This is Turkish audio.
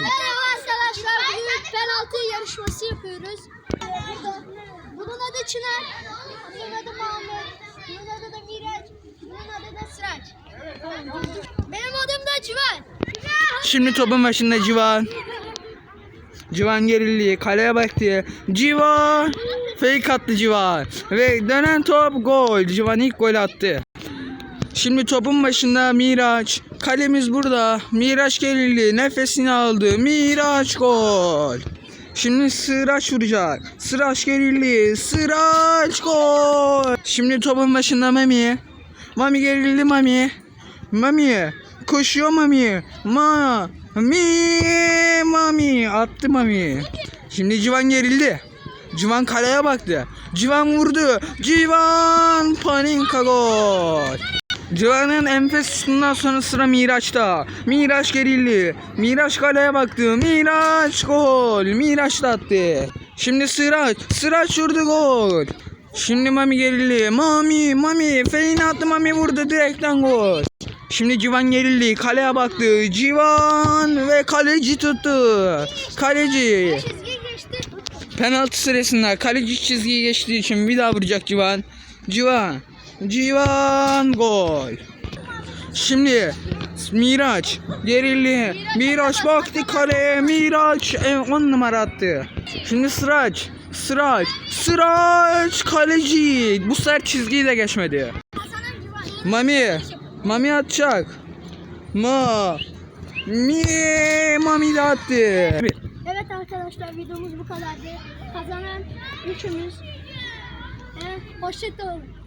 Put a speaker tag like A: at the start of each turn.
A: Merhaba arkadaşlar. Bugün penaltı yarışması yapıyoruz. Burada. Bunun adı Çınar. Bunun adı Mahmut. Bunun adı da Miraç. Bunun adı da Sıraç. Benim adım da Civan.
B: Şimdi topun başında Civan. Civan gerildi. Kaleye baktı. Civan. Fake attı Civan. Ve dönen top gol. Civan ilk gol attı. Şimdi topun başında Miraç. Kalemiz burada. Miraç gerildi. Nefesini aldı. Miraç gol. Şimdi Sıraç vuracak. Sıraç gerildi. Sıraç gol. Şimdi topun başında Mami. Mami gerildi Mami. Mami. Koşuyor Mami. Ma. Mi. Mami. Attı Mami. Şimdi Civan gerildi. Civan kaleye baktı. Civan vurdu. Civan paninka gol. Civan'ın enfes şutundan sonra sıra Miraç'ta. Miraç gerildi. Miraç kaleye baktı. Miraç gol. Miraç da attı. Şimdi Sıraç. Sıraç vurdu gol. Şimdi Mami gerildi. Mami, Mami. Feyin attı Mami vurdu direkten gol. Şimdi Civan gerildi. Kaleye baktı. Civan ve kaleci tuttu. Kaleci. Penaltı sırasında kaleci çizgiyi geçtiği için bir daha vuracak Civan. Civan. Civan gol. Şimdi Miraç gerildi. Miraç baktı kaleye. Miraç 10 numara attı. Şimdi Sıraç. Sıraç. Sıraç kaleci. Bu sefer çizgiyi de geçmedi. Mami. Mami atacak. Ma. Mi. Mami de attı.
A: Evet arkadaşlar videomuz bu kadardı. Kazanan üçümüz. Evet, hoşçakalın.